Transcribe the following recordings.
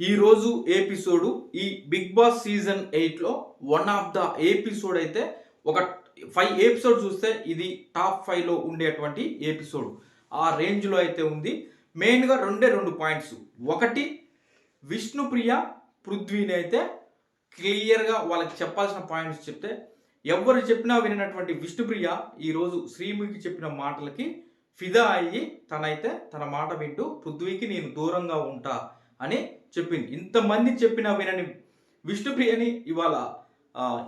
ఈరోజు ఎపిసోడు ఈ Bigg boss season ఎయిట్లో వన్ ఆఫ్ ద ఎపిసోడ్ అయితే ఒక ఫైవ్ ఎపిసోడ్ చూస్తే ఇది టాప్ ఫైవ్లో ఉండేటువంటి ఎపిసోడ్ ఆ రేంజ్లో అయితే ఉంది. మెయిన్గా రెండే రెండు పాయింట్స్ ఒకటి విష్ణుప్రియ పృథ్వీని అయితే క్లియర్గా వాళ్ళకి చెప్పాల్సిన పాయింట్స్ చెప్తే ఎవరు చెప్పినా వినటువంటి విష్ణుప్రియ ఈరోజు శ్రీముఖి చెప్పిన మాటలకి ఫిదా అయ్యి తనైతే తన మాట వింటూ పృథ్వీకి నేను దూరంగా ఉంటా అని చెప్పింది. ఇంతమంది చెప్పినా వినని విష్ణుప్రియని ఇవాళ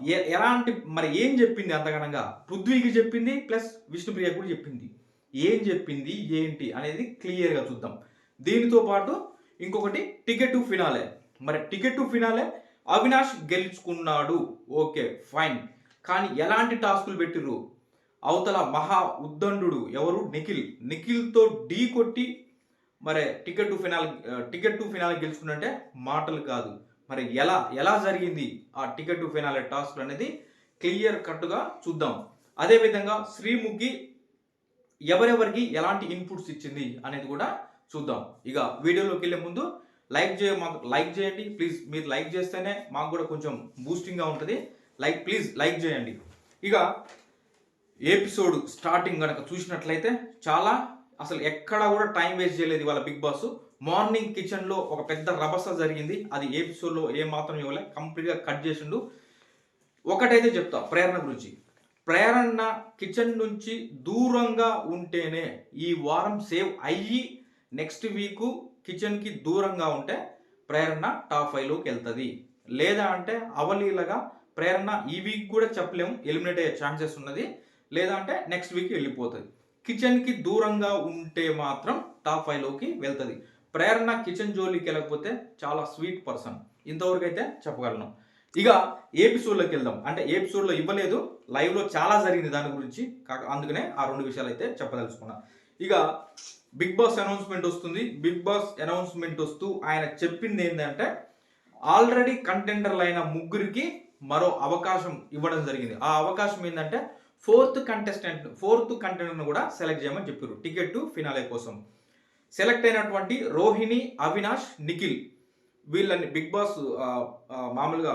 ఎలాంటి మరి ఏం చెప్పింది అంతగనంగా? పృథ్వీకి చెప్పింది ప్లస్ విష్ణుప్రియ కూడా చెప్పింది. ఏం చెప్పింది ఏంటి అనేది క్లియర్గా చూద్దాం. దీనితో పాటు ఇంకొకటి టికెట్ టు ఫినాలే. మరి టికెట్ టు ఫినాలే అవినాష్ గెలుచుకున్నాడు. Okay fine. కానీ ఎలాంటి టాస్కులు పెట్టిర్రు? అవతల మహా ఉద్దండు ఎవరు? నిఖిల్. నిఖిల్తో ఢీ కొట్టి మరి ticket to finale ticket to finale గెలుచుకున్నంటే మాటలు కాదు. మరి ఎలా ఎలా జరిగింది ఆ టికెట్ టు ఫినాల్ టాస్క్ అనేది క్లియర్ కట్గా చూద్దాం. అదేవిధంగా శ్రీముఖి ఎవరెవరికి ఎలాంటి ఇన్పుట్స్ ఇచ్చింది అనేది కూడా చూద్దాం. ఇక వీడియోలోకి వెళ్ళే ముందు లైక్ చేయ మాకు లైక్ చేయండి. ప్లీజ్ మీరు లైక్ చేస్తేనే మాకు కూడా కొంచెం బూస్టింగ్గా ఉంటుంది. లైక్ ప్లీజ్ లైక్ చేయండి. ఇక ఎపిసోడ్ స్టార్టింగ్ కనుక చూసినట్లయితే చాలా అసలు ఎక్కడా కూడా టైం వేస్ట్ చేయలేదు వాళ్ళ బిగ్ బాస్. మార్నింగ్ కిచెన్లో ఒక పెద్ద రభస జరిగింది. అది ఎపిసోడ్లో ఏ మాత్రం ఇవ్వలే. కంప్లీట్గా కట్ చేసిండు. ఒకటైతే చెప్తా ప్రేరణ గురించి. ప్రేరణ కిచెన్ నుంచి దూరంగా ఉంటేనే ఈ వారం సేవ్ అయ్యి నెక్స్ట్ వీక్ కిచెన్కి దూరంగా ఉంటే ప్రేరణ టాప్ ఫైవ్లోకి వెళ్తుంది. లేదా అంటే అవలీలగా ప్రేరణ ఈ వీక్ కూడా చెప్పలేము. ఎలిమినేట్ అయ్యే ఛాన్సెస్ ఉన్నది. లేదా అంటే నెక్స్ట్ వీక్ వెళ్ళిపోతుంది. కిచెన్కి దూరంగా ఉంటే మాత్రం టాప్ ఫైవ్లోకి వెళ్తుంది. ప్రేరణ కిచెన్ జోలికి వెళ్ళకపోతే చాలా స్వీట్ పర్సన్. ఇంతవరకు అయితే చెప్పగలను. ఇక ఎపిసోడ్లోకి వెళ్దాం. అంటే ఎపిసోడ్లో ఇవ్వలేదు లైవ్లో చాలా జరిగింది దాని గురించి. కాక అందుకనే ఆ రెండు విషయాలు అయితే చెప్పదలుచుకున్నా. ఇక బిగ్ బాస్ అనౌన్స్మెంట్ వస్తుంది. బిగ్ బాస్ అనౌన్స్మెంట్ వస్తూ ఆయన చెప్పింది ఏంటంటే ఆల్రెడీ కంటెండర్లు అయిన ముగ్గురికి మరో అవకాశం ఇవ్వడం జరిగింది. ఆ అవకాశం ఏంటంటే ఫోర్త్ కంటెస్టెంట్ ఫోర్త్ కంటెండర్ను కూడా సెలెక్ట్ చేయమని చెప్పారు టికెట్ ఫినాలే కోసం. సెలెక్ట్ అయినటువంటి రోహిణి అవినాష్ నిఖిల్ వీళ్ళని బిగ్ బాస్ మామూలుగా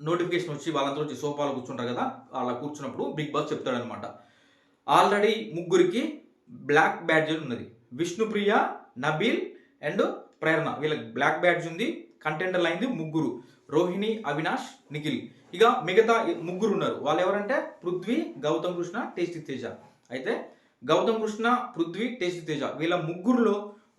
నోటిఫికేషన్ వచ్చి వాళ్ళందరూ వచ్చి సోఫాలో కూర్చుంటారు కదా అలా కూర్చున్నప్పుడు బిగ్ బాస్ చెప్తాడనమాట ఆల్రెడీ ముగ్గురికి బ్లాక్ బ్యాడ్జ్ ఉన్నది. విష్ణుప్రియ నబీల్ అండ్ ప్రేరణ. వీళ్ళకి బ్లాక్ బ్యాడ్జ్ ఉంది కంటెండర్లు అయింది ముగ్గురు. రోహిణి అవినాష్ నిఖిల్. ఇక మిగతా ముగ్గురు ఉన్నారు వాళ్ళు ఎవరంటే పృథ్వీ గౌతమ్ కృష్ణ టేస్టీ తేజ. అయితే గౌతమ్ కృష్ణ పృథ్వీ టేస్టీ తేజ. వీళ్ళ ముగ్గురులో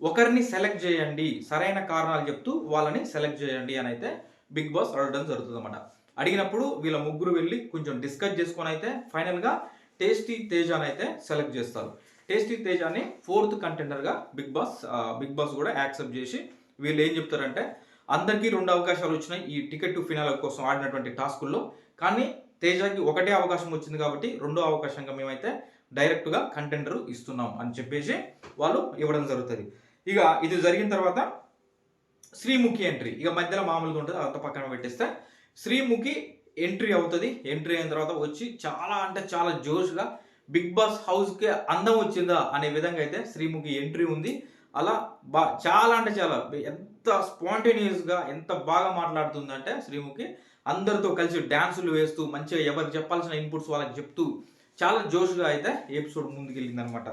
ఒకరిని సెలెక్ట్ చేయండి. సరైన కారణాలు చెప్తూ వాళ్ళని సెలెక్ట్ చేయండి అని అయితే బిగ్ బాస్ అడగడం జరుగుతుంది అనమాట అడిగినప్పుడు వీళ్ళ ముగ్గురు వెళ్ళి కొంచెం డిస్కస్ చేసుకొని అయితే ఫైనల్గా టేస్టీ తేజాని అయితే సెలెక్ట్ చేస్తారు. టేస్టీ తేజాని ఫోర్త్ కంటెండర్గా బిగ్ బాస్ బిగ్ బాస్ కూడా యాక్సెప్ట్ చేసి వీళ్ళు ఏం చెప్తారంటే అందరికీ రెండు అవకాశాలు వచ్చినాయి ఈ టికెట్ టు ఫినాల కోసం ఆడినటువంటి టాస్కుల్లో. కానీ తేజాకి ఒకటే అవకాశం వచ్చింది కాబట్టి రెండో అవకాశంగా మేమైతే డైరెక్ట్గా కంటెండర్ ఇస్తున్నాం అని చెప్పేసి వాళ్ళు ఇవ్వడం జరుగుతుంది. ఇక ఇది జరిగిన తర్వాత శ్రీముఖి ఎంట్రీ. ఇక మధ్యలో మామూలుగా ఉంటుంది అంత పక్కన పెట్టేస్తే శ్రీముఖి ఎంట్రీ అవుతుంది. ఎంట్రీ అయిన తర్వాత వచ్చి చాలా అంటే చాలా జోష్గా బిగ్ బాస్ హౌస్కి అందం వచ్చిందా అనే విధంగా అయితే శ్రీముఖి ఎంట్రీ ఉంది. అలా బా చాలా అంటే చాలా ఎంత స్పాంటేనియస్గా ఎంత బాగా మాట్లాడుతుందంటే శ్రీముఖి అందరితో కలిసి డ్యాన్సులు వేస్తూ మంచిగా ఎవరికి చెప్పాల్సిన ఇన్పుట్స్ వాళ్ళకి చెప్తూ చాలా జోష్గా అయితే ఎపిసోడ్ ముందుకెళ్ళింది అనమాట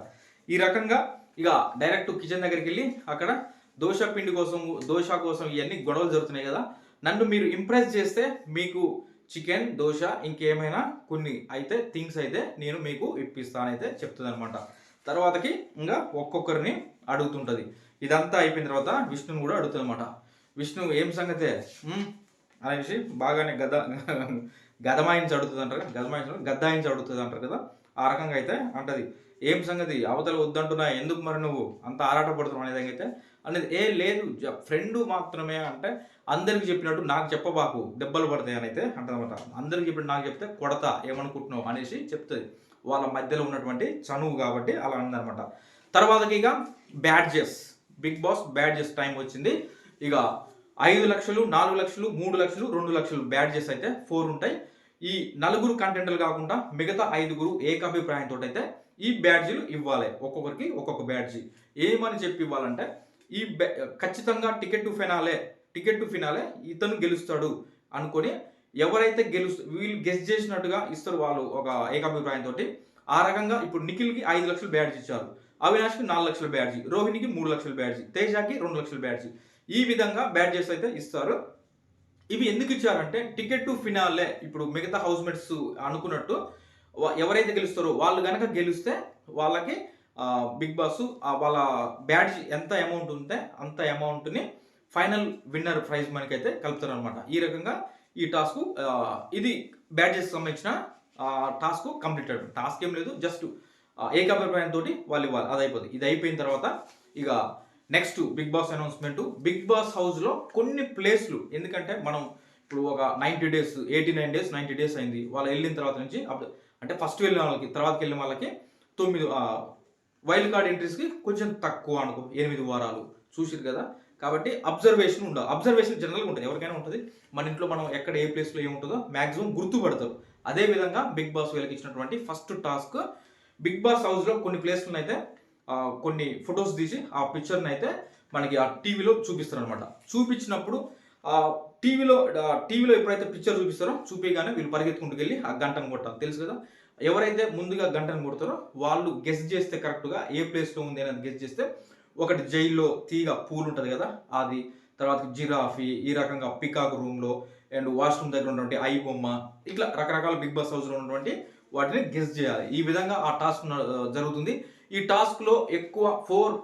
ఈ రకంగా ఇక డైరెక్ట్ కిచెన్ దగ్గరికి వెళ్ళి అక్కడ దోశ పిండి కోసం దోశ కోసం ఇవన్నీ గొడవలు జరుగుతున్నాయి కదా. నన్ను మీరు ఇంప్రెస్ చేస్తే మీకు చికెన్ దోశ ఇంకేమైనా కొన్ని అయితే థింగ్స్ అయితే నేను మీకు ఇప్పిస్తానైతే చెప్తుంది అనమాట తర్వాతకి ఇంకా ఒక్కొక్కరిని అడుగుతుంటుంది. ఇదంతా అయిపోయిన తర్వాత విష్ణుని కూడా అడుగుతుంది అనమాట విష్ణు ఏం సంగతే? అనేసి బాగానే గద గదమాయించి అడుగుతుంది అంటారు కదా, గద్దాయించి అడుగుతుంది అంటారు కదా ఆ రకంగా అయితే అంటది. ఏం సంగతి? అవతల వద్దంటున్నా ఎందుకు మరి నువ్వు? అంత ఆరాటపడుతున్నావు అనేది అయితే అనేది ఏ లేదు. ఫ్రెండ్ మాత్రమే అంటే అందరికి చెప్పినట్టు నాకు చెప్పబాకు దెబ్బలు పడతాయి అని అయితే అంటదన్నమాట. అందరికి చెప్పినట్టు నాకు చెప్తే కొడతా ఏమనుకుంటున్నావు అనేసి చెప్తుంది. వాళ్ళ మధ్యలో ఉన్నటువంటి చనువు కాబట్టి అలా అందనమాట తర్వాతకి ఇక badges big boss badges time వచ్చింది. ఇక ఐదు లక్షలు నాలుగు లక్షలు మూడు లక్షలు రెండు లక్షలు బ్యాడ్జెస్ అయితే ఫోర్ ఉంటాయి. ఈ నలుగురు కంటెంట్లు కాకుండా మిగతా ఐదుగురు ఏకాభిప్రాయంతో అయితే ఈ బ్యాడ్జీలు ఇవ్వాలి. ఒక్కొక్కరికి ఒక్కొక్క బ్యాడ్జీ ఏమని చెప్పి ఇవ్వాలంటే ఈ బ్యా ఖచ్చితంగా ticket to finale ticket to finale ఇతను గెలుస్తాడు అనుకొని ఎవరైతే గెలుస్తూ వీళ్ళు గెస్ట్ చేసినట్టుగా ఇస్తారు వాళ్ళు ఒక ఏకాభిప్రాయంతో ఆ రకంగా ఇప్పుడు నిఖిల్కి ఐదు లక్షలు బ్యాడ్జ్ ఇచ్చారు అవినాష్కి నాలుగు లక్షల బ్యాడ్జీ రోహిణికి మూడు లక్షల బ్యాడ్జీ తేజాకి రెండు లక్షల బ్యాడ్జీ. ఈ విధంగా బ్యాడ్జెస్ అయితే ఇస్తారు. ఇవి ఎందుకు ఇచ్చారంటే టికెట్ టు ఫినాలే ఇప్పుడు మిగతా హౌస్ మేట్స్ అనుకున్నట్టు ఎవరైతే గెలుస్తారో వాళ్ళు కనుక గెలిస్తే వాళ్ళకి బిగ్ బాస్ వాళ్ళ బ్యాడ్జ్ ఎంత అమౌంట్ ఉంటే అంత అమౌంట్ని ఫైనల్ విన్నర్ ప్రైజ్ మనకి అయితే కలుపుతారు అనమాట ఈ రకంగా ఈ టాస్క్ ఇది బ్యాడ్జెస్ సంబంధించిన టాస్క్ కంప్లీటెడ్ టాస్క్ ఏం లేదు జస్ట్ ఏకాభిప్రాయంతో వాళ్ళు ఇవ్వాలి అది అయిపోతుంది ఇది అయిపోయిన తర్వాత ఇక next big boss announcement. Big boss హౌస్లో కొన్ని ప్లేస్లు ఎందుకంటే మనం ఇప్పుడు ఒక ninety days eighty nine days ninety days అయింది. వాళ్ళు వెళ్ళిన తర్వాత నుంచి అప్పుడు అంటే ఫస్ట్ వెళ్ళిన వాళ్ళకి తర్వాతకి వెళ్ళిన వాళ్ళకి తొమ్మిది వైల్డ్ కార్డ్ ఎంట్రీస్కి కొంచెం తక్కువ అనుకో ఎనిమిది వారాలు. చూసిరు కదా? కాబట్టి అబ్జర్వేషన్ ఉండదు అబ్జర్వేషన్ జనరల్గా ఉంటుంది. ఎవరికైనా ఉంటుంది. మన ఇంట్లో మనం ఎక్కడ ఏ ప్లేస్లో ఏముంటుందో మ్యాక్సిమం గుర్తుపడతారు. అదే విధంగా బిగ్ బాస్ వీళ్ళకి ఇచ్చినటువంటి ఫస్ట్ టాస్క్ బిగ్ బాస్ హౌస్లో కొన్ని ప్లేస్లను అయితే కొన్ని ఫొటోస్ తీసి ఆ పిక్చర్ని అయితే మనకి ఆ టీవీలో చూపిస్తారు అనమాట చూపించినప్పుడు ఆ టీవీలో టీవీలో ఎప్పుడైతే పిక్చర్ చూపిస్తారో చూపించగానే వీళ్ళు పరిగెత్తుకుంటూ వెళ్ళి ఆ గంటను కొట్టాలి. తెలుసు కదా? ఎవరైతే ముందుగా గంటను కొడతారో వాళ్ళు గెస్ట్ చేస్తే కరెక్ట్గా ఏ ప్లేస్లో ఉంది అనేది గెస్ట్ చేస్తే ఒకటి జైల్లో తీగ పూలు ఉంటుంది కదా అది తర్వాత జిరాఫీ ఈ రకంగా పికాక్ రూమ్లో అండ్ వాష్రూమ్ దగ్గర ఉన్నటువంటి ఐ బొమ్మ ఇట్లా రకరకాల బిగ్ బాస్ హౌస్లో ఉన్నటువంటి వాటిని గెస్ చేయాలి. ఈ విధంగా ఆ టాస్క్ జరుగుతుంది. ఈ టాస్క్లో ఎక్కువ ఫోర్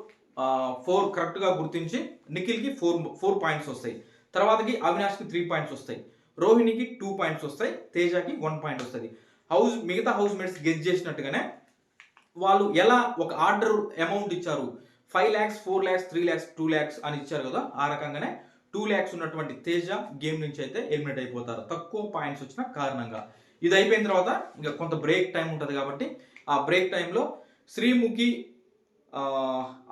ఫోర్ కరెక్ట్గా గుర్తించి నిఖిల్కి ఫోర్ ఫోర్ పాయింట్స్ వస్తాయి. తర్వాతకి అవినాష్కి త్రీ పాయింట్స్ వస్తాయి. రోహిణికి టూ పాయింట్స్ వస్తాయి. తేజకి వన్ పాయింట్ వస్తుంది. హౌస్ మిగతా హౌస్ మేట్స్ గెస్ చేసినట్టుగానే వాళ్ళు ఎలా ఒక ఆర్డర్ అమౌంట్ ఇచ్చారు five lakhs four lakhs three lakhs two lakhs అని ఇచ్చారు కదా ఆ రకంగానే టూ ల్యాక్స్ ఉన్నటువంటి తేజ గేమ్ నుంచి అయితే ఎలిమినేట్ అయిపోతారు. తక్కువ పాయింట్స్ వచ్చిన కారణంగా. ఇది అయిపోయిన తర్వాత ఇంకా కొంత బ్రేక్ టైం ఉంటుంది కాబట్టి ఆ బ్రేక్ టైంలో శ్రీముఖి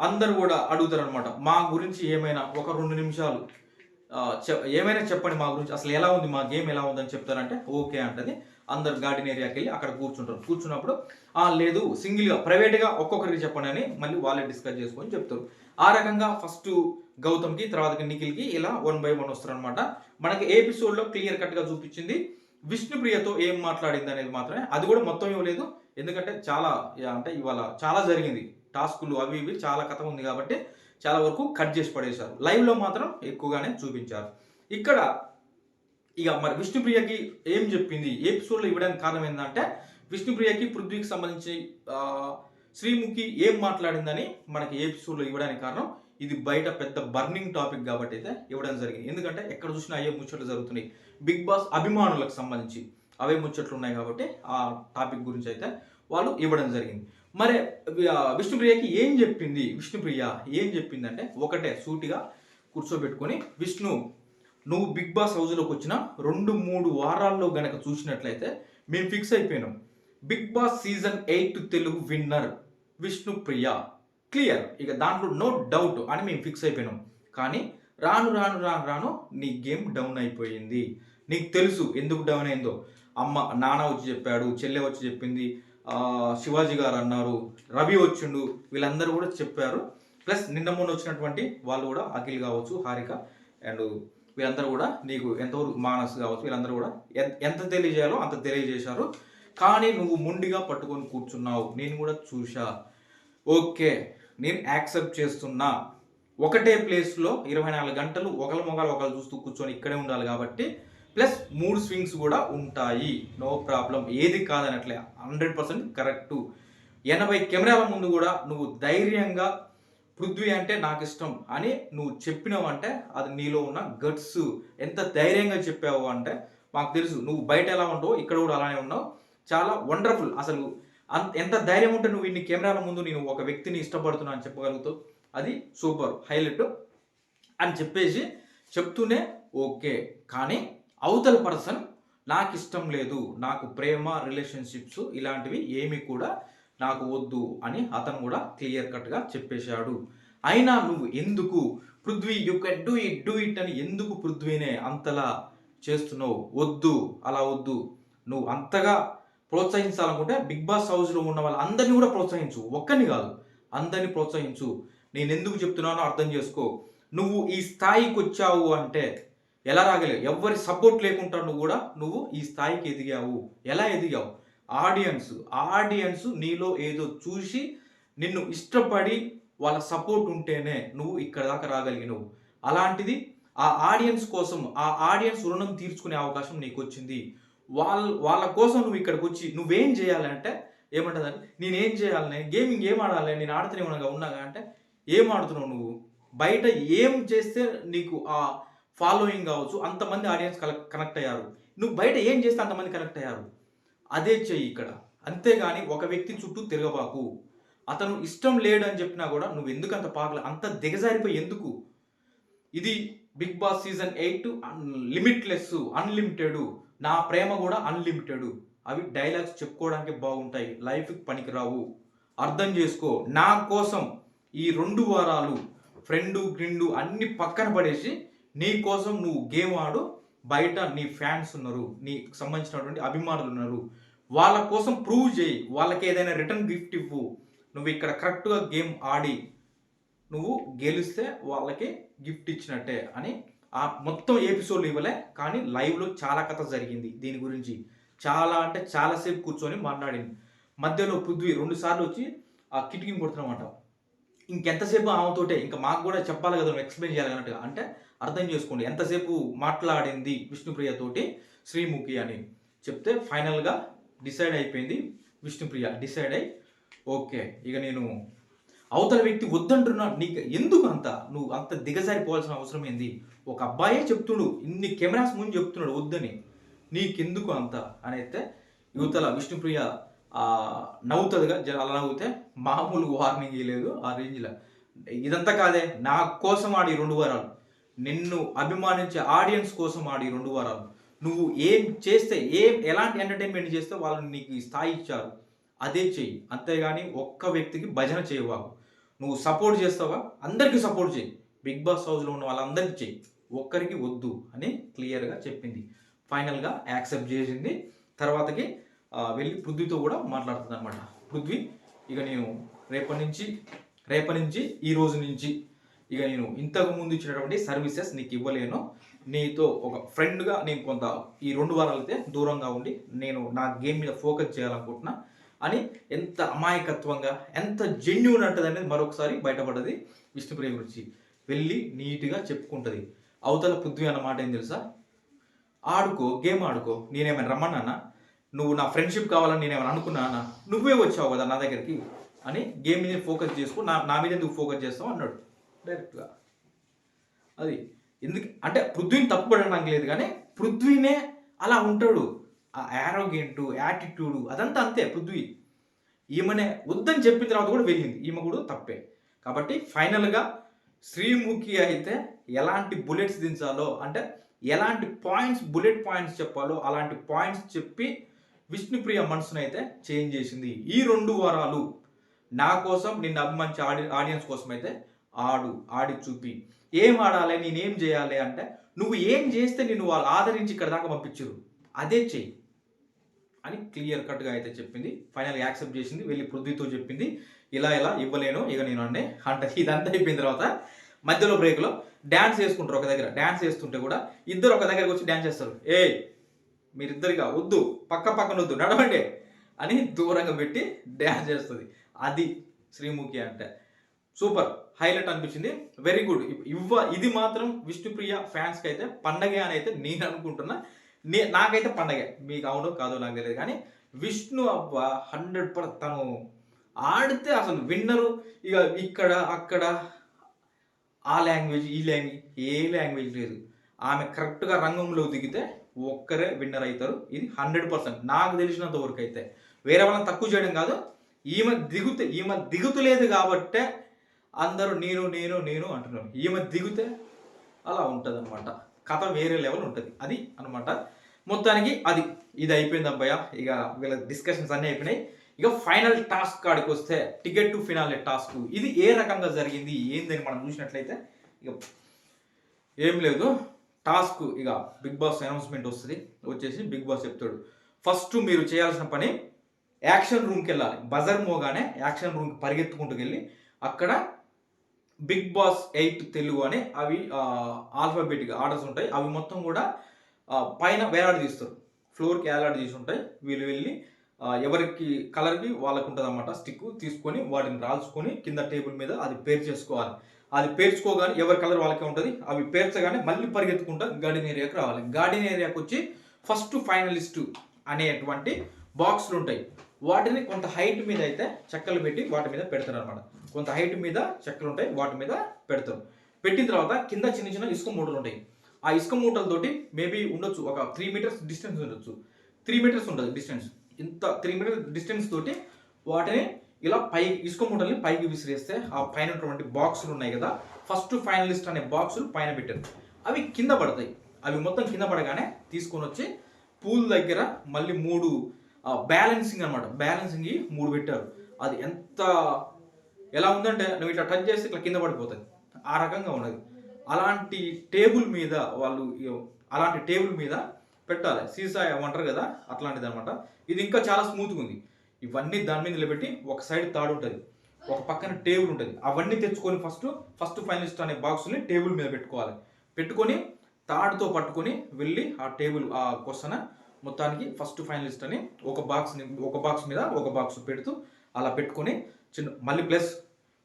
అందరు కూడా అడుగుతారు అనమాట మా గురించి ఏమైనా ఒక రెండు నిమిషాలు ఏమైనా చెప్పండి మా గురించి అసలు ఎలా ఉంది మా గేమ్ ఎలా ఉందని చెప్తారంటే ఓకే అంటది. అందరు గార్డెన్ ఏరియాకి వెళ్ళి అక్కడ కూర్చుంటారు. కూర్చున్నప్పుడు ఆ లేదు సింగిల్గా ప్రైవేట్గా ఒక్కొక్కరికి చెప్పండి అని మళ్ళీ వాళ్ళే డిస్కస్ చేసుకొని చెప్తారు. ఆ రకంగా ఫస్ట్ గౌతమ్కి తర్వాత నిఖిల్కి ఇలా వన్ బై వన్ వస్తారనమాట మనకి ఎపిసోడ్లో క్లియర్ కట్గా చూపించింది విష్ణుప్రియతో ఏం మాట్లాడింది అనేది మాత్రమే. అది కూడా మొత్తం ఇవ్వలేదు. ఎందుకంటే చాలా అంటే ఇవాళ చాలా జరిగింది. టాస్కులు అవి ఇవి చాలా కథ ఉంది కాబట్టి చాలా వరకు కట్ చేసి పడేశారు. లైవ్లో మాత్రం ఎక్కువగానే చూపించారు. ఇక్కడ ఇక మరి విష్ణుప్రియకి ఏం చెప్పింది? ఏ ఎపిసోడ్లో ఇవ్వడానికి కారణం ఏంటంటే విష్ణుప్రియకి పృథ్వీకి సంబంధించి శ్రీముఖి ఏం మాట్లాడిందని మనకి ఏ ఎపిసోడ్లో ఇవ్వడానికి కారణం? ఇది బయట పెద్ద బర్నింగ్ టాపిక్ కాబట్టి అయితే ఇవ్వడం జరిగింది. ఎందుకంటే ఎక్కడ చూసినా అయ్యే ముచ్చట్లు జరుగుతున్నాయి. బిగ్ బాస్ అభిమానులకు సంబంధించి అవే ముచ్చట్లు ఉన్నాయి కాబట్టి ఆ టాపిక్ గురించి అయితే వాళ్ళు ఇవ్వడం జరిగింది. మరి విష్ణుప్రియకి ఏం చెప్పింది? విష్ణుప్రియ ఏం చెప్పిందంటే ఒకటే సూటిగా కూర్చోబెట్టుకొని విష్ణు నువ్వు బిగ్ బాస్ హౌస్లోకి వచ్చిన రెండు మూడు వారాల్లో గనక చూసినట్లయితే మేము ఫిక్స్ అయిపోయినాం. Big boss season eight Telugu winner Vishnupriya. Clear. ఇక దాంట్లో నో డౌట్ అని మేము ఫిక్స్ అయిపోయినాం. కానీ రాను రాను రాను రాను నీ గేమ్ డౌన్ అయిపోయింది. నీకు తెలుసు ఎందుకు డౌన్ అయిందో. అమ్మ నాన్న వచ్చి చెప్పాడు చెల్లె వచ్చి చెప్పింది శివాజీ గారు అన్నారు రవి వచ్చిండు వీళ్ళందరూ కూడా చెప్పారు. ప్లస్ నిన్న మొన్న వచ్చినటువంటి వాళ్ళు కూడా అఖిల్ కావచ్చు హారిక అండ్ వీళ్ళందరూ కూడా నీకు ఎంతవరకు మానస్ కావచ్చు వీళ్ళందరూ కూడా ఎంత తెలియజేయాలో అంత తెలియజేశారు. కానీ నువ్వు ముండిగా పట్టుకొని కూర్చున్నావు. నేను కూడా చూశా. ఓకే నేను యాక్సెప్ట్ చేస్తున్నా. ఒకటే ప్లేస్లో ఇరవై నాలుగు గంటలు ఒకరి మొగాలు ఒకరు చూస్తూ కూర్చొని ఇక్కడే ఉండాలి కాబట్టి ప్లస్ మూడు స్వింగ్స్ కూడా ఉంటాయి. No problem. ఏది కాదనట్లే. Hundred percent correct. ఎనభై కెమెరాల ముందు కూడా నువ్వు ధైర్యంగా పృథ్వీ అంటే నాకు ఇష్టం అని నువ్వు చెప్పినావు అంటే అది నీలో ఉన్న గట్స్. ఎంత ధైర్యంగా చెప్పావు అంటే మాకు తెలుసు నువ్వు బయట ఎలా ఉంటావో ఇక్కడ కూడా అలానే ఉన్నావు. చాలా వండర్ఫుల్ అసలు. అంత ఎంత ధైర్యం ఉంటే నువ్వు ఇన్ని కెమెరాల ముందు నేను ఒక వ్యక్తిని ఇష్టపడుతున్నా అని చెప్పగలుగుతావు? అది సూపర్ హైలైట్ అని చెప్పేసి చెప్తూనే ఓకే. కానీ అవతల పర్సన్ నాకు ఇష్టం లేదు నాకు ప్రేమ రిలేషన్షిప్స్ ఇలాంటివి ఏమి కూడా నాకు వద్దు అని అతను కూడా క్లియర్ కట్గా చెప్పేశాడు. అయినా నువ్వు ఎందుకు Prithvi you can do it do it అని ఎందుకు పృథ్వీనే అంతలా చేస్తున్నావు? వద్దు అలా వద్దు. నువ్వు అంతగా ప్రోత్సహించాలనుకుంటే బిగ్ బాస్ హౌస్లో ఉన్న వాళ్ళందరినీ కూడా ప్రోత్సహించు. ఒక్కరిని కాదు అందరినీ ప్రోత్సహించు. నేను ఎందుకు చెప్తున్నానో అర్థం చేసుకో. నువ్వు ఈ స్థాయికి వచ్చావు అంటే ఎలా రాగలేవు ఎవరి సపోర్ట్ లేకుండా నువ్వు కూడా నువ్వు ఈ స్థాయికి ఎదిగావు. ఎలా ఎదిగావు? ఆడియన్స్ ఆడియన్స్ నీలో ఏదో చూసి నిన్ను ఇష్టపడి వాళ్ళ సపోర్ట్ ఉంటేనే నువ్వు ఇక్కడ దాకా రాగలిగినవు. అలాంటిది ఆ ఆడియన్స్ కోసం ఆ ఆడియన్స్ రుణం తీర్చుకునే అవకాశం నీకు వచ్చింది వాళ్ళ వాళ్ళ కోసం నువ్వు ఇక్కడికి వచ్చి నువ్వేం చేయాలంటే ఏమంటుందని నేనేం చేయాలని గేమింగ్ ఏం ఆడాలి నేను ఆడుతూనే ఉన్నాగా ఉన్నాగా అంటే ఏం ఆడుతున్నావు నువ్వు? బయట ఏం చేస్తే నీకు ఆ ఫాలోయింగ్ కావచ్చు అంతమంది ఆడియన్స్ కనెక్ట్ అయ్యారు. నువ్వు బయట ఏం చేస్తే అంతమంది కనెక్ట్ అయ్యారు? అదే చెయ్యి ఇక్కడ. అంతేగాని ఒక వ్యక్తి చుట్టూ తిరగబాకు. అతను ఇష్టం లేడని చెప్పినా కూడా నువ్వు ఎందుకు అంత పాకలు అంత దిగజారిపోయి ఎందుకు? ఇది big boss season eight limitless unlimited. నా ప్రేమ కూడా అన్లిమిటెడ్. అవి డైలాగ్స్ చెప్పుకోవడానికి బాగుంటాయి. లైఫ్కి పనికిరావు. అర్థం చేసుకో. నా కోసం ఈ రెండు వారాలు ఫ్రెండు గ్రిండు అన్ని పక్కన పడేసి నీ కోసం నువ్వు గేమ్ ఆడు బయట నీ ఫ్యాన్స్ ఉన్నారు నీకు సంబంధించినటువంటి అభిమానులు ఉన్నారు. వాళ్ళ కోసం ప్రూవ్ చేయి. వాళ్ళకి ఏదైనా రిటర్న్ గిఫ్ట్ ఇవ్వు. నువ్వు ఇక్కడ కరెక్ట్గా గేమ్ ఆడి నువ్వు గెలిస్తే వాళ్ళకి గిఫ్ట్ ఇచ్చినట్టే అని ఆ మొత్తం ఎపిసోడ్లు ఇవ్వలే. కానీ లైవ్లో చాలా కథ జరిగింది దీని గురించి. చాలా అంటే చాలాసేపు కూర్చొని మాట్లాడింది. మధ్యలో పృథ్వీ రెండు సార్లు వచ్చి ఆ కిటికీని కొడుతున్నమాట ఇంకెంతసేపు ఆమెతోటే? ఇంకా మాకు కూడా చెప్పాలి కదా ఎక్స్ప్లెయిన్ చేయాలి అన్నట్టుగా. అంటే అర్థం చేసుకోండి. ఎంతసేపు మాట్లాడింది విష్ణుప్రియ తోటి? శ్రీముఖి అని చెప్తే ఫైనల్గా డిసైడ్ అయిపోయింది విష్ణుప్రియ. డిసైడ్ అయి ఓకే ఇక నేను అవతల వ్యక్తి వద్దంటున్నా నీకు ఎందుకు అంత? నువ్వు అంత దిగజారిపోవాల్సిన అవసరం ఏంది? ఒక అబ్బాయే చెప్తుడు ఇన్ని కెమెరాస్ ముందు చెప్తున్నాడు వద్దని. నీకెందుకు అంత? అని అయితే యువతల విష్ణుప్రియ నవ్వుతుందిగా. జర అలా నవ్వుతే మామూలు వార్నింగ్ లేదు ఆ రేంజ్లో ఇదంతా కాదే నా కోసం ఆడి రెండు వారాలు. నిన్ను అభిమానించే ఆడియన్స్ కోసం ఆడి రెండు వారాలు. నువ్వు ఏం చేస్తే ఏం ఎలాంటి ఎంటర్టైన్మెంట్ చేస్తే వాళ్ళు నీకు స్థాయి ఇచ్చారు. అదే చెయ్యి. అంతేగాని ఒక్క వ్యక్తికి భజన చేయవాకు నువ్వు సపోర్ట్ చేస్తావా? అందరికీ సపోర్ట్ చేయి బిగ్ బాస్ హౌస్లో ఉన్న వాళ్ళందరికీ చెయ్యి. ఒక్కరికి వద్దు అని క్లియర్గా చెప్పింది. ఫైనల్గా యాక్సెప్ట్ చేసింది. తర్వాతకి వెళ్ళి పృథ్వీతో కూడా మాట్లాడుతుంది అనమాట పృథ్వీ ఇక నేను రేపటి నుంచి రేపటి నుంచి ఈ రోజు నుంచి ఇక నేను ఇంతకు ముందు ఇచ్చినటువంటి సర్వీసెస్ నీకు ఇవ్వలేను. నీతో ఒక ఫ్రెండ్గా నేను కొంత ఈ రెండు వారాలు అయితే దూరంగా ఉండి నేను నా గేమ్ మీద ఫోకస్ చేయాలనుకుంటున్నా. అని ఎంత అమాయకత్వంగా ఎంత జెన్యున్ అంటది అనేది మరొకసారి బయటపడ్డది విష్ణుప్రియ గురించి. వెళ్ళి నీట్గా చెప్పుకుంటుంది. అవతల పృథ్వీ అన్న మాట ఏం తెలుసా? ఆడుకో గేమ్ ఆడుకో నేనేమైనా రమ్మన్నానా నువ్వు నా ఫ్రెండ్షిప్ కావాలని నేనేమైనా అనుకున్నానా నువ్వే వచ్చావు కదా నా దగ్గరికి? అని గేమ్ మీద ఫోకస్ చేసుకో నా నా మీద ఎందుకు ఫోకస్ చేస్తావు అన్నాడు. డైరెక్ట్గా. అది ఎందుకు అంటే పృథ్వీని తప్పుపడడానికి లేదు కానీ పృథ్వీనే అలా ఉంటాడు. ఆ యారోగెంట్ యాటిట్యూడ్ అదంతా అంతే పృథ్వీ. ఈమెనే వద్దని చెప్పిన తర్వాత కూడా వెళ్ళింది. ఈమె కూడా తప్పే. కాబట్టి ఫైనల్గా శ్రీముఖి అయితే ఎలాంటి బుల్లెట్స్ దించాలో అంటే ఎలాంటి పాయింట్స్ బుల్లెట్ పాయింట్స్ చెప్పాలో అలాంటి పాయింట్స్ చెప్పి విష్ణుప్రియ మనసును అయితే చేంజ్ చేసింది. ఈ రెండు వారాలు నా కోసం నిన్ను అభిమానించే ఆడి ఆడియన్స్ కోసం అయితే ఆడు ఆడి చూపి. ఏం ఆడాలి? నేనేం చేయాలి అంటే నువ్వు ఏం చేస్తే నిన్ను వాళ్ళు ఆదరించి ఇక్కడ దాకా పంపించరు అదే చెయ్యి. అని క్లియర్ కట్గా అయితే చెప్పింది. ఫైనల్ యాక్సెప్ట్ చేసింది. వెళ్ళి పృథ్వీతో చెప్పింది. ఇలా ఇలా ఇవ్వలేను. ఇక నేను అంటే అంటే ఇదంతా అయిపోయిన తర్వాత మధ్యలో బ్రేక్లో డ్యాన్స్ చేసుకుంటారు ఒక దగ్గర. డ్యాన్స్ చేస్తుంటే కూడా ఇద్దరు ఒక దగ్గరకు వచ్చి డ్యాన్స్ చేస్తారు ఏ మీరిద్దరిగా వద్దు. పక్క పక్కన వద్దు. నడవండి. అని దూరంగా పెట్టి డ్యాన్స్ చేస్తుంది అది శ్రీముఖి అంటే. సూపర్. హైలైట్ అనిపించింది. వెరీ గుడ్ ఇవ్వ ఇది మాత్రం విష్ణుప్రియ ఫ్యాన్స్కి అయితే పండగే అని అయితే నేను అనుకుంటున్నా. నే నాకైతే పండగే. మీకు అవునో కాదో నాకు తెలియదు. కానీ విష్ణు అవ్వ హండ్రెడ్ పర్ తను ఆడితే అసలు విన్నరు. ఇక ఇక్కడ అక్కడ ఆ లాంగ్వేజ్ ఈ లాంగ్వేజ్ ఏ లాంగ్వేజ్ లేదు. ఆమె కరెక్ట్గా రంగంలో దిగితే ఒక్కరే విన్నర్ అవుతారు ఇది హండ్రెడ్ పర్సెంట్. నాకు తెలిసినంత వరకు అయితే వేరే వాళ్ళని తక్కువ చేయడం కాదు. ఈమె దిగుతే ఈమె దిగుతలేదు కాబట్టే అందరూ నేను నేను నేను అంటున్నారు. ఈమె దిగితే అలా ఉంటుంది అనమాట కథ వేరే లెవెల్ ఉంటుంది. అది అనమాట మొత్తానికి అది. ఇది అయిపోయింది అబ్బాయ ఇక వీళ్ళ డిస్కషన్స్ అన్నీ అయిపోయినాయి. ఇక ఫైనల్ టాస్క్ కాడికి వస్తే టికెట్ టు ఫినాలే టాస్క్ ఇది ఏ రకంగా జరిగింది ఏందని మనం చూసినట్లయితే ఇక ఏం లేదు. టాస్క్ ఇక బిగ్ బాస్ అనౌన్స్మెంట్ వస్తుంది. వచ్చేసి బిగ్ బాస్ చెప్తాడు. ఫస్ట్ మీరు చేయాల్సిన పని యాక్షన్ రూమ్కి వెళ్ళాలి. బజర్ మోగానే యాక్షన్ రూమ్కి పరిగెత్తుకుంటూ వెళ్ళి అక్కడ బిగ్ బాస్ ఎయిట్ తెలుగు అని అవి ఆల్ఫాబెటిక్ ఆర్డర్స్ ఉంటాయి. అవి మొత్తం కూడా పైన వేలాడి తీస్తారు ఫ్లోర్కి వేలాడి తీసి ఉంటాయి. వీళ్ళు వెళ్ళి ఎవరికి కలర్కి వాళ్ళకు ఉంటుంది అనమాట స్టిక్ తీసుకొని వాటిని రాల్చుకొని కింద టేబుల్ మీద అది పేర్ చేసుకోవాలి. అది పేర్చుకోగానే ఎవరి కలర్ వాళ్ళకే ఉంటుంది. అవి పేర్చగానే మళ్ళీ పరిగెత్తుకుంటా గార్డెన్ ఏరియాకి రావాలి. గార్డెన్ ఏరియాకి వచ్చి ఫస్ట్ ఫైనలిస్ట్ అనేటువంటి బాక్సులు ఉంటాయి. వాటిని కొంత హైట్ మీద అయితే చెక్కలు పెట్టి వాటి మీద పెడతారు అనమాట కొంత హైట్ మీద చెక్కలు ఉంటాయి వాటి మీద పెడతారు. పెట్టిన తర్వాత కింద చిన్న చిన్న ఇసుక మూటలు ఉంటాయి. ఆ ఇసుక మూటలతోటి మేబీ ఉండొచ్చు ఒక త్రీ మీటర్స్ డిస్టెన్స్ ఉండొచ్చు. త్రీ మీటర్స్ ఉంటుంది డిస్టెన్స్ ఇంత త్రీ మీటర్స్ డిస్టెన్స్ తోటి వాటిని ఇలా పై ఇసుక మూటల్ని పైకి విసిరేస్తే ఆ పైన ఉన్నటువంటి బాక్సులు ఉన్నాయి కదా ఫస్ట్ ఫైనలిస్ట్ అనే బాక్సులు పైన పెట్టారు. అవి కింద పడతాయి. అవి మొత్తం కింద పడగానే తీసుకొని వచ్చి పూల్ దగ్గర మళ్ళీ మూడు బ్యాలెన్సింగ్ అనమాట బ్యాలెన్సింగ్ మూడు పెట్టారు. అది ఎంత ఎలా ఉందంటే నువ్వు ఇట్లా టచ్ చేస్తే ఇట్లా కింద పడిపోతుంది. ఆ రకంగా ఉన్నది. అలాంటి టేబుల్ మీద వాళ్ళు అలాంటి టేబుల్ మీద పెట్టాలి. సీసా ఏమంటారు కదా అట్లాంటిది అనమాట ఇది ఇంకా చాలా స్మూత్గా ఉంది. ఇవన్నీ దాని మీద నిలబెట్టి ఒక సైడ్ తాడు ఉంటుంది. ఒక పక్కన టేబుల్ ఉంటుంది. అవన్నీ తెచ్చుకొని ఫస్ట్ ఫస్ట్ ఫైనలిస్ట్ అనే బాక్స్ని టేబుల్ మీద పెట్టుకోవాలి. పెట్టుకొని తాడుతో పట్టుకొని వెళ్ళి ఆ టేబుల్ ఆ క్వశ్చన్ మొత్తానికి ఫస్ట్ ఫైనలిస్ట్ అని ఒక బాక్స్ ఒక బాక్స్ మీద ఒక బాక్స్ పెడుతూ అలా పెట్టుకొని చిన్న మళ్ళీ ప్లస్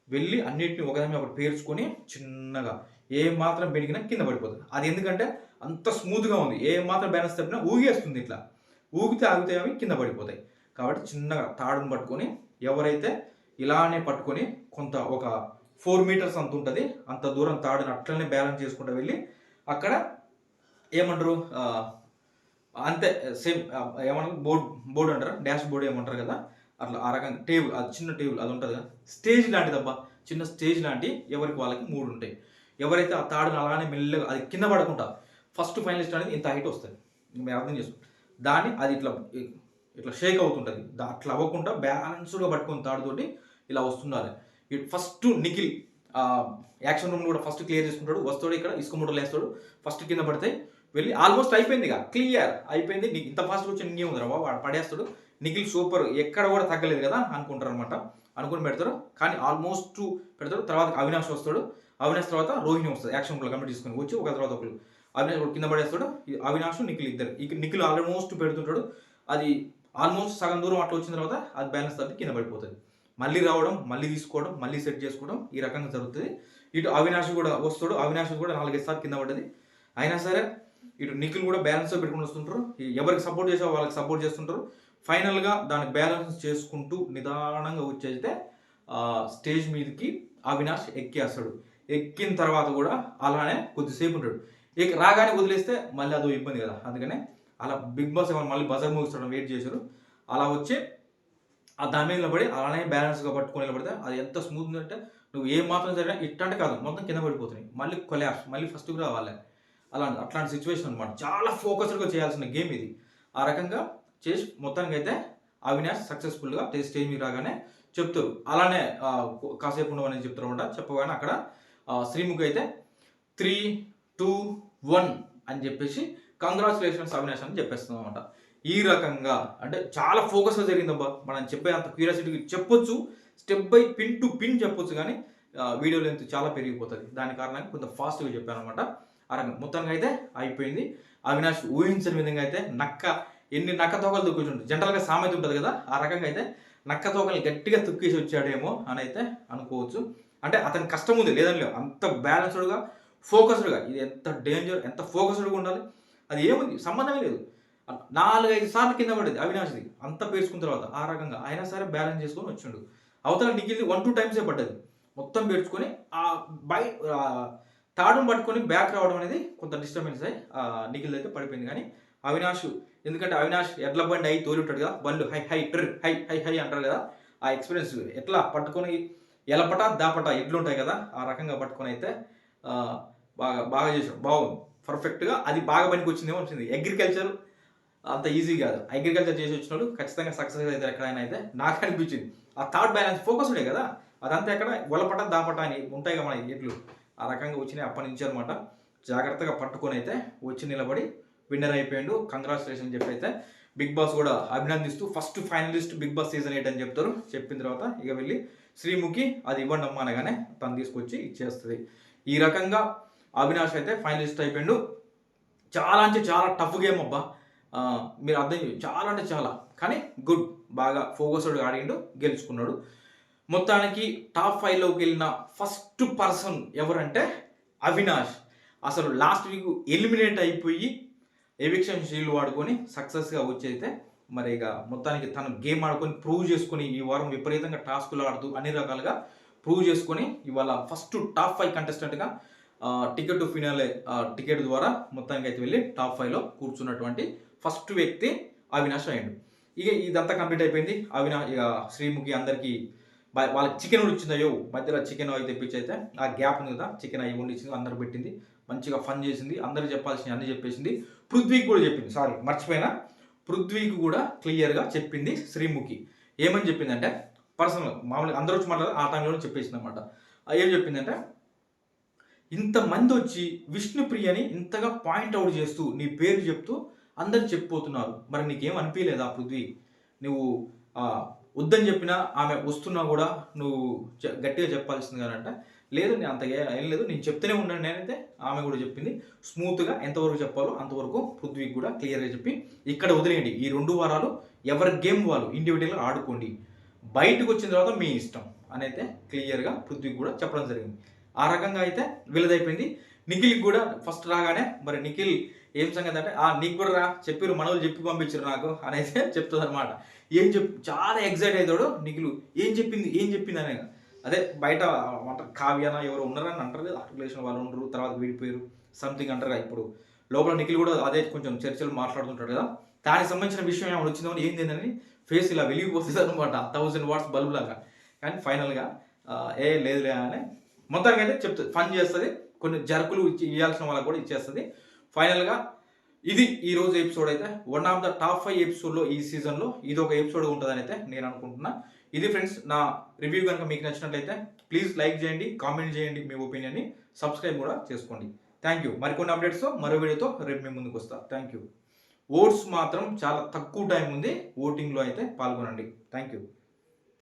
వెళ్ళి అన్నిటిని ఒకదాని ఒకటి పేర్చుకొని చిన్నగా ఏ మాత్రం పెరిగినా కింద పడిపోతుంది. అది ఎందుకంటే అంత స్మూత్గా ఉంది. ఏ మాత్రం బ్యాలెన్స్ తప్పినా ఊగేస్తుంది ఇట్లా. ఊగితే ఆగితే అవి కింద పడిపోతాయి. కాబట్టి చిన్నగా తాడును పట్టుకొని ఎవరైతే ఇలానే పట్టుకొని కొంత ఒక ఫోర్ మీటర్స్ అంత ఉంటుంది అంత దూరం తాడుని అట్లనే బ్యాలెన్స్ చేసుకుంటూ వెళ్ళి అక్కడ ఏమంటారు అంతే సేమ్ ఏమంటారు? బోర్డ్ బోర్డు అంటారు? డాష్ బోర్డు ఏమంటారు కదా? అట్లా ఆ రకంగా టేబుల్ అది చిన్న టేబుల్ అది ఉంటుంది కదా? స్టేజ్ లాంటిదబ్బా చిన్న స్టేజ్ లాంటి ఎవరికి వాళ్ళకి మూడు ఉంటాయి. ఎవరైతే ఆ తాడుని అలానే మెల్లగా అది కింద పడకుండా ఫస్ట్ ఫైనలిస్ట్ అనేది ఇంత హైట్ వస్తుంది. మీరు అర్థం చేసుకో. దాన్ని అది ఇట్లా ఇట్లా షేక్ అవుతుంటుంది. అట్లా అవ్వకుండా బ్యాలెన్స్డ్గా పట్టుకొని తాడుతోటి ఇలా వస్తుండాలి ఫస్ట్ నిఖిల్ యాక్షన్ రూమ్ కూడా ఫస్ట్ క్లియర్ చేసుకుంటాడు. వస్తాడు ఇక్కడ ఇసుక మూటలు వేస్తాడు. ఫస్ట్ కింద పడితే వెళ్ళి ఆల్మోస్ట్ అయిపోయింది ఇక క్లియర్ అయిపోయింది. నీకు ఇంత ఫాస్ట్ వచ్చి నీకే ఉందిరా బాబు? వాడు పడేస్తాడు. నిఖిల్ సూపర్ ఎక్కడ కూడా తగ్గలేదు కదా అనుకుంటారు అనమాట అనుకుని పెడతారు కానీ ఆల్మోస్ట్ పెడతాడు. తర్వాత అవినాష్ వస్తాడు. అవినాష్ తర్వాత రోహిణి వస్తుంది యాక్షన్ రూమ్లో కంప్లీట్ చేసుకుని వచ్చి ఒక తర్వాత ఒకరు అవినాష్ ఒకడు కింద పడేస్తాడు. అవినాష్ నిఖిల్ ఇద్దరు. ఇక నిఖిల్ ఆల్మోస్ట్ పెడుతుంటాడు. అది ఆల్మోస్ట్ సగం దూరం అట్లా వచ్చిన తర్వాత అది బ్యాలెన్స్ తప్పి కింద పడిపోతుంది. మళ్ళీ రావడం మళ్ళీ తీసుకోవడం మళ్ళీ సెట్ చేసుకోవడం ఈ రకంగా జరుగుతుంది. ఇటు అవినాష్ కూడా వస్తాడు. అవినాష్ కూడా నాలుగైదు సార్లు కింద పడ్డది. అయినా సరే ఇటు నిఖిల్ కూడా బ్యాలెన్స్ పెట్టుకుని వస్తుంటారు. ఎవరికి సపోర్ట్ చేసే వాళ్ళకి సపోర్ట్ చేస్తుంటారు. ఫైనల్గా దాన్ని బ్యాలెన్స్ చేసుకుంటూ నిదానంగా వచ్చేస్తే స్టేజ్ మీదకి అవినాష్ ఎక్కేస్తాడు. ఎక్కిన తర్వాత కూడా అలానే కొద్దిసేపు ఉంటాడు. ఇక రాగానే వదిలేస్తే మళ్ళీ అదో ఇబ్బంది కదా. అందుకనే అలా బిగ్ బాస్ ఏమైనా మళ్ళీ బజర్ ముగిస్తాడు వెయిట్ చేశారు. అలా వచ్చి ఆ దాని మీద నిలబడి అలానే బ్యాలెన్స్గా పట్టుకొని నిలబడితే అది ఎంత స్మూత్ అంటే నువ్వు ఏ మాత్రం సరే ఇట్టంటే కాదు మొత్తం కింద పడిపోతున్నాయి. మళ్ళీ కొలాప్స్ మళ్ళీ ఫస్ట్కి రావాలి. అలా అట్లాంటి సిచ్యువేషన్ అనమాట చాలా ఫోకస్డ్గా చేయాల్సిన గేమ్ ఇది. ఆ రకంగా చేసి మొత్తానికి అయితే అవినాష్ సక్సెస్ఫుల్గా స్టేజ్ మీద రాగానే చెప్తారు. అలానే కాసేపు ఉండవని చెప్తారు అనమాట. చెప్పగానే అక్కడ ఆ, శ్రీముఖి అయితే త్రీ టూ వన్ అని చెప్పేసి కంగ్రాచులేషన్స్ అవినాష్ అని చెప్పేస్తుంది అనమాట. ఈ రకంగా అంటే చాలా ఫోకస్గా జరిగిందబ్బా. మనం చెప్పే అంత క్యూరియాసిటీ చెప్పొచ్చు. Step by pin to pin చెప్పొచ్చు కానీ వీడియో లెంత్ చాలా పెరిగిపోతుంది. దాని కారణంగా కొంత ఫాస్ట్గా చెప్పాను అనమాట ఆ రకం మొత్తంగా అయితే అయిపోయింది. అవినాష్ ఊహించని విధంగా అయితే నక్క ఎన్ని నక్క తోకలు తొక్కేసి జనరల్గా సామెత ఉంటుంది కదా ఆ రకంగా అయితే నక్క తోకలు గట్టిగా తొక్కేసి వచ్చాడేమో అని అయితే అనుకోవచ్చు. అంటే అతని కష్టం ఉంది లేదని లేవు. అంత బ్యాలెన్స్డ్గా ఫోకస్డ్గా ఇది ఎంత డేంజర్ ఎంత ఫోకస్డ్గా ఉండాలి? అది ఏముంది? సంబంధమే లేదు. నాలుగైదు సార్లు కింద పడింది అవినాష్ది. అంత పేర్చుకున్న తర్వాత ఆ రకంగా అయినా సరే బ్యాలెన్స్ చేసుకొని వచ్చిండు. అవతల నిఖిల్ది వన్ టూ టైమ్సే పడ్డది. మొత్తం పేర్చుకొని ఆ బై తాడును పట్టుకొని బ్యాక్ రావడం అనేది కొంత డిస్టర్బెన్స్ అయ్యి నిఖిల్ అయితే పడిపోయింది. కానీ అవినాష్ ఎందుకంటే అవినాష్ ఎడ్ల బండి అయి తోలుంటాడు కదా బండ్లు హై హై ట్రిర్ హై హై హై అంటారు కదా ఆ ఎక్స్పీరియన్స్ ఎట్లా పట్టుకొని ఎలపట దాపట ఎడ్లు ఉంటాయి కదా ఆ రకంగా పట్టుకొని అయితే బాగా బాగా చేసాడు బాగుంది. పర్ఫెక్ట్గా అది బాగా పనికి వచ్చిందేమో వచ్చింది అగ్రికల్చర్ అంత ఈజీ కాదు. అగ్రికల్చర్ చేసి వచ్చినోడు ఖచ్చితంగా సక్సెస్ అవుతారు ఎక్కడైనా అయితే నాకు అనిపించింది. ఆ థాట్ బ్యాలెన్స్ ఫోకస్ ఉండే కదా అదంతా ఎక్కడ? ఒలపట దాపట అని ఉంటాయి కదా మన ఎడ్లు. ఆ రకంగా వచ్చినాయి అప్పటి నుంచి అనమాట జాగ్రత్తగా పట్టుకొని అయితే వచ్చి నిలబడి విన్నర్ అయిపోయాడు. కంగ్రాచులేషన్ చెప్పి అయితే బిగ్ బాస్ కూడా అభినందిస్తూ first finalist big boss season eight అని చెప్తారు. చెప్పిన తర్వాత ఇక వెళ్ళి శ్రీముఖి అది ఇవ్వండి అమ్మ అనగానే తను తీసుకొచ్చి ఇచ్చేస్తుంది. ఈ రకంగా అవినాష్ అయితే ఫైనలిస్ట్ అయిపోయాడు. చాలా అంటే చాలా టఫ్ గేమ్ అబ్బా. మీరు అర్థం చేయ చాలా అంటే చాలా. కానీ గుడ్ బాగా ఫోకస్డ్గా ఆడిండు గెలుచుకున్నాడు. మొత్తానికి టాప్ ఫైవ్లోకి వెళ్ళిన ఫస్ట్ పర్సన్ ఎవరంటే అవినాష్. అసలు లాస్ట్ వీక్ ఎలిమినేట్ అయిపోయి ఎవిక్షన్ షీల్డ్ వాడుకొని సక్సెస్గా వచ్చైతే మరి ఇక మొత్తానికి తను గేమ్ ఆడుకొని ప్రూవ్ చేసుకొని ఈ వారం విపరీతంగా టాస్కులు ఆడుతూ అన్ని రకాలుగా ప్రూవ్ చేసుకొని ఇవాళ ఫస్ట్ టాప్ ఫైవ్ కంటెస్టెంట్గా టికెట్ టు ఫినాలే టికెట్ ద్వారా మొత్తానికి అయితే వెళ్ళి టాప్ ఫైవ్లో కూర్చున్నటువంటి ఫస్ట్ వ్యక్తి అవినాష్ అయ్యండు. ఇక ఇదంతా కంప్లీట్ అయిపోయింది. అవినాష్ ఇక శ్రీముఖి అందరికీ వాళ్ళకి చికెన్ కూడా మధ్యలో చికెన్ అవి తెప్పించి అయితే ఆ గ్యాప్ ఉంది కదా చికెన్ అవి వండి అందరు పెట్టింది మంచిగా ఫన్ చేసింది అందరు చెప్పాల్సిన అన్ని చెప్పేసింది. పృథ్వీకి కూడా చెప్పింది సారీ మర్చిపోయినా? పృథ్వీకి కూడా క్లియర్గా చెప్పింది శ్రీముఖి. ఏమని చెప్పిందంటే పర్సనల్ మామూలుగా అందరూ వచ్చి మాట్లాడారు ఆ టైంలో చెప్పేసింది అనమాట ఏం చెప్పిందంటే ఇంతమంది వచ్చి విష్ణుప్రియని ఇంతగా పాయింట్ అవుట్ చేస్తూ నీ పేరు చెప్తూ అందరు చెప్పిపోతున్నారు మరి నీకేం అనిపించలేదా పృథ్వీ? నువ్వు వద్దని చెప్పినా ఆమె వస్తున్నా కూడా నువ్వు గట్టిగా చెప్పాల్సింది కానంటే లేదు నేను అంత ఏం లేదు. నేను చెప్తూనే ఉన్నాను. నేనైతే ఆమె కూడా చెప్పింది. స్మూత్గా ఎంతవరకు చెప్పాలో అంతవరకు పృథ్వీకి కూడా క్లియర్గా చెప్పి ఇక్కడ వదిలేయండి. ఈ రెండు వారాలు ఎవరి గేమ్ వాళ్ళు ఇండివిజువల్గా ఆడుకోండి. బయటకు వచ్చిన తర్వాత మీ ఇష్టం అని అయితే క్లియర్గా పృథ్వీకి కూడా చెప్పడం జరిగింది. ఆ రకంగా అయితే వీళ్ళదైపోయింది. నిఖిల్కి కూడా ఫస్ట్ రాగానే మరి నిఖిల్ ఏం సంగతి? అంటే ఆ నీకు కూడా రా. చెప్పిరు మనవులు చెప్పి పంపించారు నాకు అనేసి చెప్తుంది అనమాట ఏం చెప్ చాలా ఎగ్జైట్ అవుతాడు నిఖిలు. ఏం చెప్పింది ఏం చెప్పింది అనే అదే బయట అంటారు కావ్యాన ఎవరు ఉన్నారని అంటారు కదా రిలేషన్ వాళ్ళు ఉండరు తర్వాత విడిపోయారు సంథింగ్ అంటారు కదా ఇప్పుడు. లోపల నిఖిల్ కూడా అదే కొంచెం చర్చలు మాట్లాడుతుంటాడు కదా. దానికి సంబంధించిన విషయం ఏమైనా వచ్చిందో ఏంది అని ఫేస్ ఇలా వెలిగిపోతుంది అనమాట థౌజండ్ వాట్స్ బల్బ్ లాగా. కానీ ఫైనల్గా ఏ లేదులే అని. మొత్తానికి అయితే చెప్తుంది ఫన్ చేస్తుంది. కొన్ని జర్కులు ఇచ్చి ఇవ్వాల్సిన వాళ్ళకి కూడా ఇచ్చేస్తుంది. ఫైనల్గా ఇది ఈ రోజు ఎపిసోడ్ అయితే one of the top five ఎపిసోడ్లో ఈ సీజన్లో ఇది ఒక ఎపిసోడ్ ఉంటుందని అయితే నేను అనుకుంటున్నా. ఇది ఫ్రెండ్స్ నా రివ్యూ కనుక మీకు నచ్చినట్లయితే ప్లీజ్ లైక్ చేయండి కామెంట్ చేయండి మీ ఒపీనియన్ని సబ్స్క్రైబ్ కూడా చేసుకోండి. థ్యాంక్ యూ మరికొన్ని అప్డేట్స్తో మరో వీడియోతో రేపు మీ ముందుకు వస్తా. థ్యాంక్ యూ ఓట్స్ మాత్రం చాలా తక్కువ టైం ఉంది. ఓటింగ్లో అయితే పాల్గొనండి. Thank you